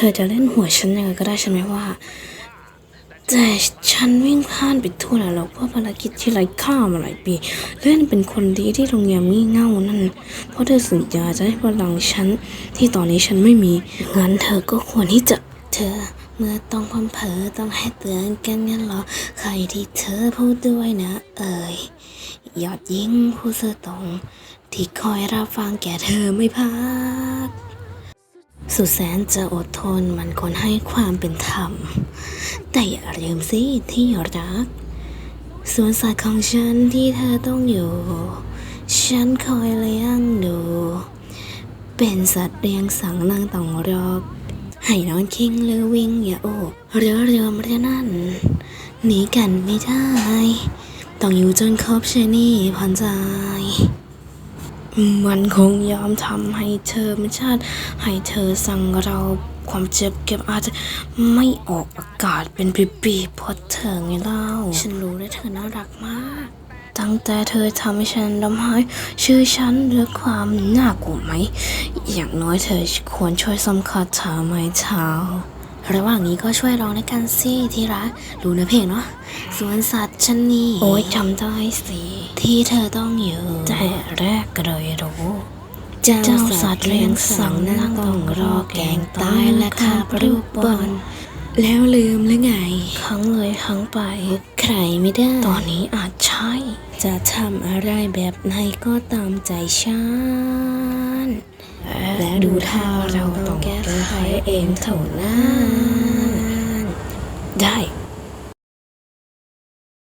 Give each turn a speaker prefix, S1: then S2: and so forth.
S1: ธอจะเล่นหัวฉันยังไงก็ได้ใช่ไหมว่า แต่ฉันวิ่งพลาดไปทั่วแล้วเราเพื่อภารกิจที่ไร้ค่ามาหลายปี เล่นเป็นคนดีที่โรงแรมงี่เง่านั่น เพราะเธอสัญญาจะให้พลังฉันที่ตอนนี้ฉันไม่มี งั้นเธอก็ควรที่จะเธอเมื่อต้องพำเผลอต้องให้เตือนกันงั้นหรอ ใครที่เธอพูดด้วยนะ เอ่ยยอดยิ่งผู้ซื่อตรง ที่คอยรับฟังแก่เธอไม่พักสุด แสนจะอดทนมันควรให้ความเป็นธรรม แต่อย่าลืมสิที่รักสวนสัตว์ของฉันที่เธอต้องอยู่ ฉันคอยเลี้ยงดู เป็นสัตว์เลี้ยงสังนางต้องรอกให้นอนคิงหรือวิ่งอย่าโอบเรือเรือมเรือนั่นหนีกันไม่ได้ ต้องอยู่จนครบชนี่ผ่อนใจ มันคงยอมทำให้เธอไม่ชาติให้เธอสั่งเราความเจ็บเก็บอาจจะไม่ออกอากาศเป็นปีๆเพราะเธอไงเล่า ฉันรู้และเธอน่ารักมาก ตั้งแต่เธอทำให้ฉันดำหายชื่อฉันด้วยความน่ากลัวไหม อย่างน้อยเธอควรช่วยสมคาถาไม้เท้าระหว่างนี้ก็ช่วยร้องในกันสิที่รักรู้เนื้อเพลงเนาะ สวนสัตว์ฉันนี่โอ้ยจำได้สิที่เธอต้องอยู่แต่แรกก็เลยรู้เจ้าสัตว์เลี้ยงสังนั่งต้องรอแกงตายและคาบรูปบอลแล้วลืมหรือไงครั้งเลยครั้งไป ใครไม่ได้ ตอนนี้อาจใช่ จะทำอะไรแบบไหนก็ตามใจฉัน และดูท่าเราต้องแก้ไขเองเท่านั้นได้